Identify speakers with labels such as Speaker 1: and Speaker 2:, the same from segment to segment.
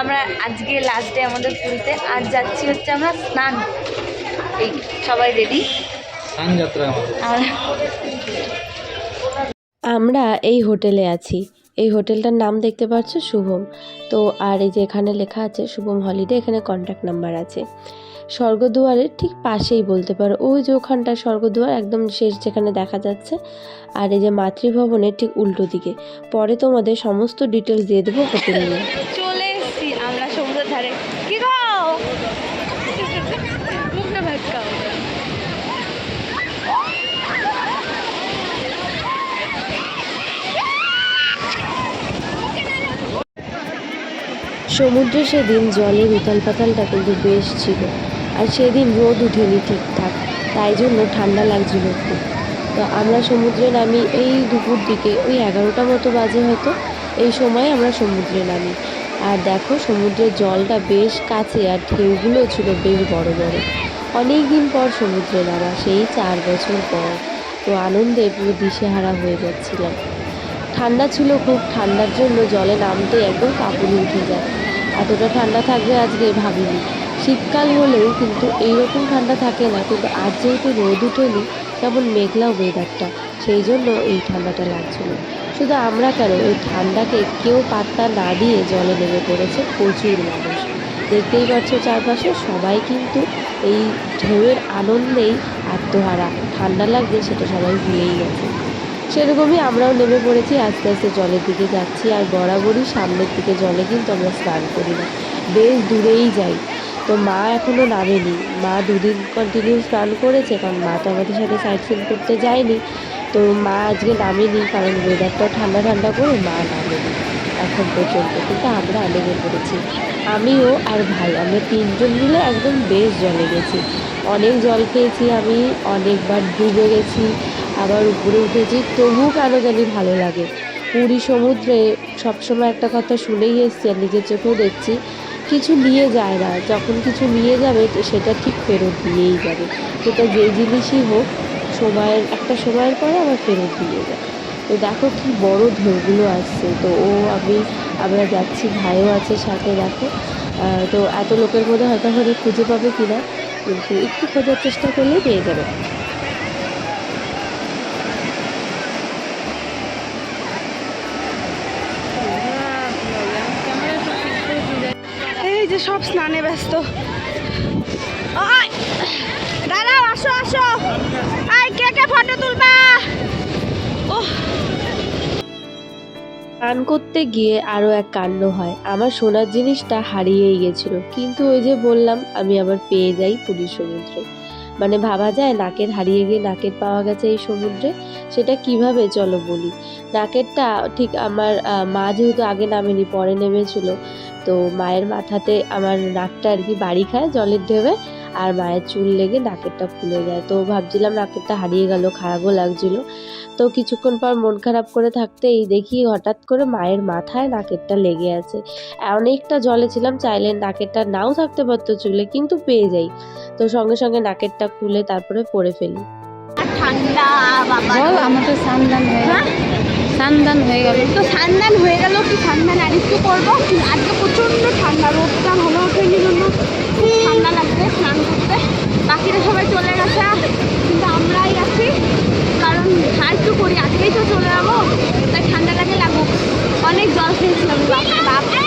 Speaker 1: আমরা আজকে last day আমাদের পুরীতে। আজ যাচ্ছি হচ্ছে আমরা স্নান এই সবাই রেডি
Speaker 2: স্নান যাত্রা
Speaker 1: আমরা
Speaker 3: আমরা এই হোটেলে আছি। এই হোটেলটার নাম দেখতে পাচ্ছ শুভম। তো আর এই যে এখানে লেখা আছে শুভম হলিডে এখানে কন্ট্যাক্ট নাম্বার আছে। স্বর্গদুয়ারের ঠিক পাশেই বলতে পারো। ওই যে ওখানটা স্বর্গদুয়ার একদম শেষ যেখানে দেখা যাচ্ছে। আর এই যে মাতৃভবনের ঠিক উল্টো দিকে। পরে তোমাদের সমস্ত ডিটেলস দিয়ে দেবো হোটেল নিয়ে
Speaker 1: চলে এসেছি আমরা সমুদ্রের ধারে কি গো মুখ না ভাটকাও
Speaker 3: সমুদ্রে সেদিন জলের উতাল পাতালটা কিন্তু বেশ ছিল। আর সেদিন রোদ উঠেনি ঠিকঠাক, তাই জন্য ঠান্ডা লাগছিল খুব তো আমরা সমুদ্রে নামি এই দুপুর দিকে, ওই এগারোটা মতো বাজে হয়তো, এই সময় আমরা সমুদ্রে নামি। আর দেখো সমুদ্রের জলটা বেশ কাছে আর ঢেউগুলো ছিল বেশ বড় বড়। অনেক দিন পর সমুদ্রে নামা, সেই চার বছর পর। তো আনন্দে পুরো দিশেহারা হয়ে যাচ্ছিলাম। ঠান্ডা ছিল খুব, ঠান্ডার জন্য জলে নামতে একদম কাঁপুনি উঠে যায়। এতটা ঠান্ডা থাকবে আজকে ভাবিনি। শীতকাল হলেও কিন্তু এইরকম ঠান্ডা থাকে না, কিন্তু আজ যেহেতু রোদ উঠেনি কেমন মেঘলা ওয়েদারটা সেই জন্য এই ঠান্ডাটা লাগছিল। শুধু আমরা কেন, এই ঠান্ডাকে কেউ পাত্তা না দিয়ে জলে নেমে পড়েছে প্রচুর মানুষ। দেখতেই পাচ্ছ চারপাশে সবাই কিন্তু এই ঢেউয়ের আনন্দেই আত্মহারা। ঠান্ডা লাগবে সেটা সবাই ভুলেই গেছে। সেরকমই আমরাও নেমে পড়েছি, আস্তে আস্তে জলের দিকে যাচ্ছি আর বরাবরই সামনের দিকে জলে কিন্তু আমরা স্নান করি না। বেশ দূরেই যাই। তো মা এখনও নামেনি। মা দুদিন কন্টিনিউ স্নান করেছে, কারণ মা তো আমাদের সাথে সাইড সিন করতে যায়নি। তো মা আজকে নামেনি, কারণ ওয়েদারটাও ঠান্ডা ঠান্ডা করে মা নামেনি এখন পর্যন্ত। কিন্তু আমরা নেমে পড়েছি। আমিও আর ভাই, আমরা তিনজন মিলে একদম বেশ জলে গেছি। অনেক জল খেয়েছি আমি, অনেকবার ডুবে গেছি আবার উপরে উঠেছি, তবু কেন জানি ভালো লাগে। পুরী সমুদ্রে সবসময় একটা কথা শুনেই এসছি আর নিজের চোখেও দেখছি, কিছু নিয়ে যায় না। যখন কিছু নিয়ে যাবে তো সেটা ঠিক ফেরত দিয়েই যাবে। সেটা যে জিনিসই হোক, সময়ের, একটা সময়ের পরে আবার ফেরত দিয়ে যায়। তো দেখো কি বড় ঢেউগুলো আসছে। তো ও, আমি, আমরা যাচ্ছি, ভাইও আছে সাথে, দেখো। তো এত লোকের মধ্যে হয়তো হয়তো খুঁজে পাবে কিনা, কিন্তু একটু খোঁজার চেষ্টা করলে পেয়ে যাবে।
Speaker 1: যে সব স্নানে ব্যস্ত। দাঁড়াও, আসো আসো। আই কে কে ফটো তুলবা?
Speaker 3: করতে গিয়ে আরও এক কাণ্ড হয়। আমার সোনার জিনিসটা হারিয়েই গেছিল। কিন্তু ওই যে বললাম, আমি আবার পেয়ে যাই পুরীর সমুদ্রে। মানে ভাবা যায় নাকের হারিয়ে গিয়ে নাকের পাওয়া গেছে এই সমুদ্রে। সেটা কীভাবে চলো বলি? নাকেরটা ঠিক আমার মা যেহেতু আগে নামেনি, পরে নেমেছিল। তো মায়ের মাথাতে আমার নাকটা আর কি বাড়ি খায় জলের ঢেবে আর মায়ের চুল লেগে নাকেরটা ফুলে যায়। তো ভাবছিলাম নাকেরটা হারিয়ে গেল খারাপও লাগছিল। তো কিছুক্ষণ পর মন খারাপ করে থাকতে এই দেখি হঠাৎ করে মায়ের মাথায় নাকেরটা লেগে আছে। অনেকটা জলে ছিলাম চাইলে নাকেরটা নাও থাকতে পারতো চুলে কিন্তু পেয়ে যাই। তো সঙ্গে সঙ্গে নাকেরটা খুলে তারপরে পরে ফেলি।
Speaker 1: ঠান্ডা বাবা।
Speaker 4: আমাদের হ্যাঁ? সান্দান হয়ে গেল।
Speaker 1: তো সান্দান হয়ে গেল কি সান্দান আর একটু করব। আজকে প্রচণ্ড ঠান্ডা রোদটা ভালো ওঠেনি জন্য। ঠান্ডা লাগবে স্নান করতে। বাকিরা সবাই চলে গেছে, কিন্তু আমরাই আছি। কারণ আর একটু করি আজকেই তো চলে যাব। তাই ঠান্ডা লাগে লাগুক অনেক জল খেয়েছিলাম, বাপরে বাপ।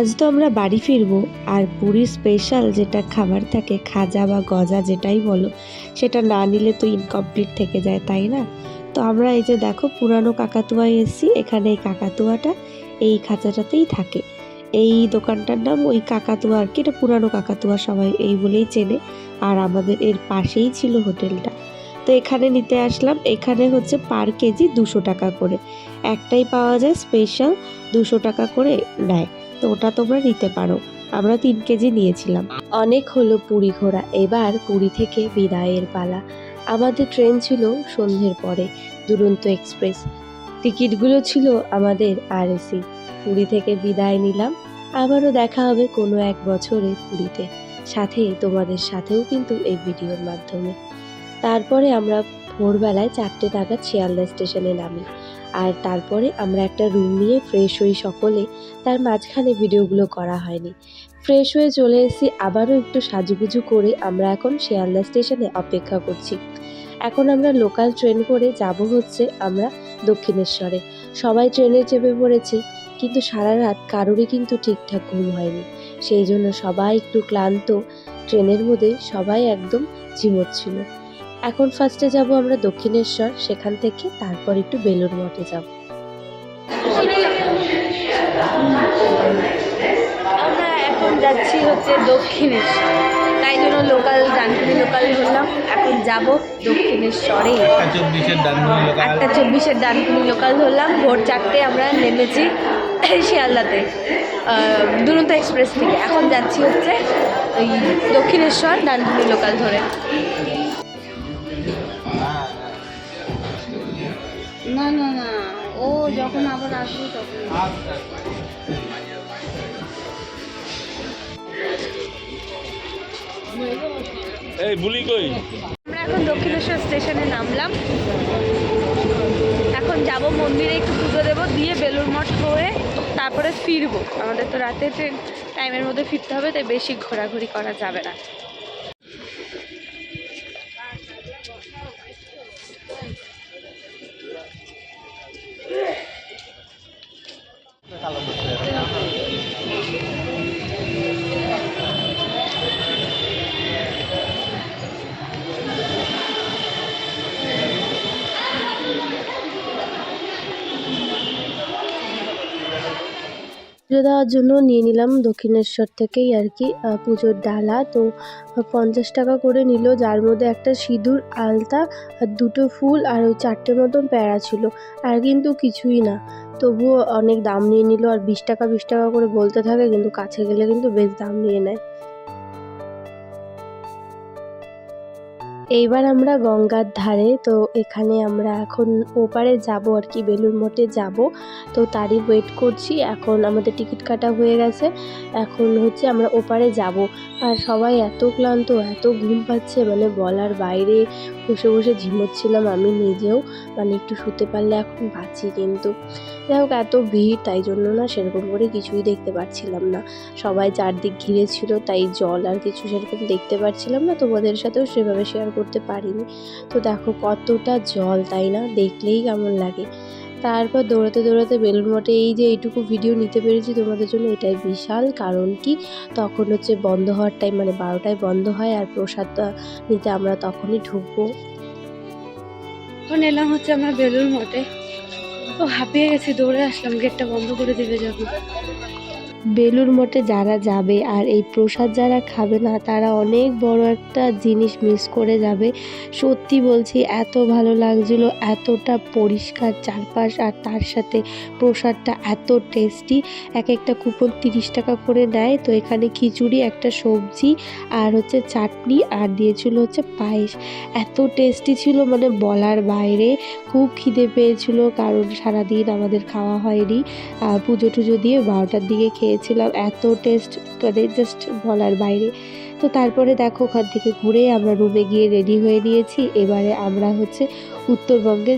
Speaker 3: আজ তো আমরা বাড়ি ফিরবো, আর পুরীর স্পেশাল যেটা খাবার থাকে, খাজা বা গজা যেটাই বলো, সেটা না নিলে তো ইনকমপ্লিট থেকে যায়, তাই না? তো আমরা এই যে দেখো, পুরানো কাকাতুয়ায় এসেছি, এখানে এই কাকাতুয়াটা এই খাঁচাটাতেই থাকে। এই দোকানটার নাম ওই কাকাতুয়া আর কি, এটা পুরানো কাকাতুয়া সবাই এই বলেই চেনে, আর আমাদের এর পাশেই ছিল হোটেলটা। তো এখানে নিতে আসলাম, এখানে হচ্ছে পার কেজি দুশো টাকা করে। একটাই পাওয়া যায় স্পেশাল দুশো টাকা করে নেয়। তো ওটা তোমরা নিতে পারো। আমরা তিন কেজি নিয়েছিলাম। অনেক হলো পুরী ঘোরা। এবার পুরী থেকে বিদায়ের পালা। আমাদের ট্রেন ছিল সন্ধ্যের পরে, দুরন্ত এক্সপ্রেস। টিকিটগুলো ছিল আমাদের আরএসি পুরী থেকে বিদায় নিলাম। আবারও দেখা হবে কোনো এক বছরে পুরীতে। সাথে তোমাদের সাথেও কিন্তু এই ভিডিওর মাধ্যমে। তারপরে আমরা ভোরবেলায় চারটে নাগাদ শিয়ালদা স্টেশনে নামি। আর তারপরে আমরা একটা রুম নিয়ে ফ্রেশ হই সকলে। তার মাঝখানে ভিডিওগুলো করা হয়নি। ফ্রেশ হয়ে চলে এসেছি, আবারও একটু সাজুগুজু করে আমরা এখন শিয়ালদা স্টেশনে অপেক্ষা করছি। এখন আমরা লোকাল ট্রেন করে যাব হচ্ছে আমরা দক্ষিণেশ্বরে। সবাই ট্রেনে চেপে পড়েছি, কিন্তু সারা রাত কারোরই কিন্তু ঠিকঠাক ঘুম হয়নি। সেই জন্য সবাই একটু ক্লান্ত। ট্রেনের মধ্যে সবাই একদম ঝিমোচ্ছিল। এখন ফার্স্টে যাব আমরা দক্ষিণেশ্বর সেখান থেকে তারপর একটু বেলুর মঠে যাব।
Speaker 1: আমরা এখন যাচ্ছি হচ্ছে দক্ষিণেশ্বর। তাই জন্য লোকাল ডানকুনি লোকাল ধরলাম এখন যাব দক্ষিণেশ্বরে।
Speaker 2: একটা চব্বিশের ডানকুনি লোকাল
Speaker 1: আটটা চব্বিশের ডানকুনি লোকাল ধরলাম ভোর চারটে আমরা নেমেছি শিয়ালদাতে দুরন্ত এক্সপ্রেস থেকে। এখন যাচ্ছি হচ্ছে ওই দক্ষিণেশ্বর ডানকুনি লোকাল ধরে।
Speaker 4: না না না। ও যখন আবার আসবে তখন।
Speaker 2: এই বুলি কই?
Speaker 1: আমরা এখন দক্ষিণেশ্বর স্টেশনে নামলাম। এখন যাব মন্দিরে একটু পুজো দেবো দিয়ে বেলুর মঠ হয়ে তারপরে ফিরবো। আমাদের তো রাতে ট্রেন টাইমের মধ্যে ফিরতে হবে তাই বেশি ঘোরাঘুরি করা যাবে না।
Speaker 3: পুজো দেওয়ার জন্য নিয়ে নিলাম দক্ষিণেশ্বর থেকেই আর কি পুজোর ডালা। তো পঞ্চাশ টাকা করে নিল, যার মধ্যে একটা সিঁদুর, আলতা, আর দুটো ফুল আর ওই চারটে মতন প্যারা ছিল। আর কিন্তু কিছুই না। তবুও অনেক দাম নিয়ে নিল, আর বিশ টাকা বিশ টাকা করে বলতে থাকে, কিন্তু কাছে গেলে কিন্তু বেশ দাম নিয়ে নেয়। এইবার আমরা গঙ্গার ধারে, তো এখানে আমরা এখন ওপারে যাব আর কি বেলুর মঠে যাব। তো তারই ওয়েট করছি, এখন আমাদের টিকিট কাটা হয়ে গেছে। এখন হচ্ছে আমরা ওপারে যাব। আর সবাই এত ক্লান্ত, এত ঘুম পাচ্ছে মানে বলার বাইরে বসে বসে ঝিমোচ্ছিলাম আমি নিজেও মানে একটু শুতে পারলে এখন বাঁচি কিন্তু। যাই হোক, এত ভিড়, তাই জন্য না সেরকম করে কিছুই দেখতে পাচ্ছিলাম না। সবাই চারদিক ঘিরে ছিল, তাই জল আর কিছু সেরকম দেখতে পাচ্ছিলাম না, তোমাদের সাথেও সেভাবে শেয়ার করতে পারিনি। তো দেখো কতটা জল, তাই না? দেখলেই কেমন লাগে। তারপর দৌড়াতে দৌড়াতে বেলুন মঠে এই যে এইটুকু ভিডিও নিতে পেরেছি। তোমাদের জন্য এটাই বিশাল। কারণ কি? তখন হচ্ছে বন্ধ হওয়ার টাইম মানে বারোটায় বন্ধ হয় আর প্রসাদটা নিতে আমরা তখনই ঢুকবো।
Speaker 1: এখন এলাম হচ্ছে আমরা বেলুন মঠে। ও হাঁপিয়ে গেছি, দৌড়ে আসলাম। গেটটা বন্ধ করে দিবে যখন।
Speaker 3: বেলুর মঠে যারা যাবে আর এই প্রসাদ যারা খাবে না, তারা অনেক বড় একটা জিনিস মিস করে যাবে। সত্যি বলছি, এত ভালো লাগছিল, এতটা পরিষ্কার চারপাশ আর তার সাথে প্রসাদটা এত টেস্টি এক একটা কুপন তিরিশ টাকা করে নেয় তো এখানে খিচুড়ি, একটা সবজি আর হচ্ছে চাটনি আর দিয়েছিল হচ্ছে পায়েস। এত টেস্টি ছিল মানে বলার বাইরে। খুব খিদে পেয়েছিল কারণ সারাদিন আমাদের খাওয়া হয়নি। পুজো টুজো দিয়ে বারোটার দিকে খেয়েছিলাম, এত টেস্ট মানে জাস্ট বলার বাইরে। তো তারপরে দেখো ওখান থেকে ঘুরে আমরা রুমে গিয়ে রেডি হয়ে নিয়েছি। এবারে আমরা হচ্ছে উত্তরবঙ্গে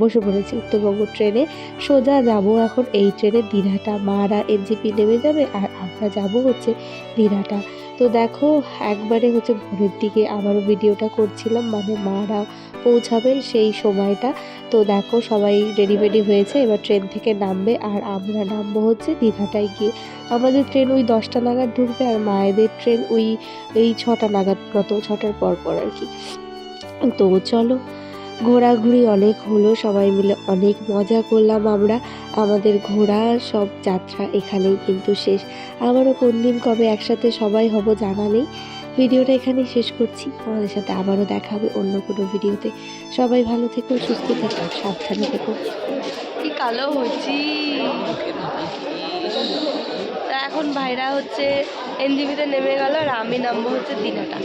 Speaker 3: বসে পড়েছি উত্তরবঙ্গ ট্রেনে সোজা যাব এখন এই ট্রেনে দিনহাটা মারা এনজিপি নেমে যাবে আর আমরা যাব হচ্ছে দিনহাটা তো দেখো একবারে হচ্ছে ভোরের দিকে আবারও ভিডিওটা করছিলাম। মানে মারা পৌঁছাবেন সেই সময়টা। তো দেখো সবাই রেডি ফেডি হয়েছে, এবার ট্রেন থেকে নামবে আর আমরা নামবো হচ্ছে দীঘাটায় গিয়ে। আমাদের ট্রেন ওই দশটা নাগাদ ঢুকবে আর মায়েদের ট্রেন ওই, এই ছটা নাগাদ মতো, ছটার পর পর আর কি। তো চলো, ঘোরাঘুরি অনেক হলো, সবাই মিলে অনেক মজা করলাম আমরা। আমাদের ঘোরা সব যাত্রা এখানেই কিন্তু শেষ। আবারও কোন দিন কবে একসাথে সবাই হব জানা নেই। ভিডিওটা এখানেই শেষ করছি। তোমাদের সাথে আবারও দেখা হবে অন্য কোনো ভিডিওতে। সবাই ভালো থেকো, সুস্থ থেকো, সাবধানে থেকো। কি কালো হচ্ছি। তা এখন ভাইরা হচ্ছে এনজিবিতে নেমে গেল আর আমি নামবো হচ্ছে দীঘাটা।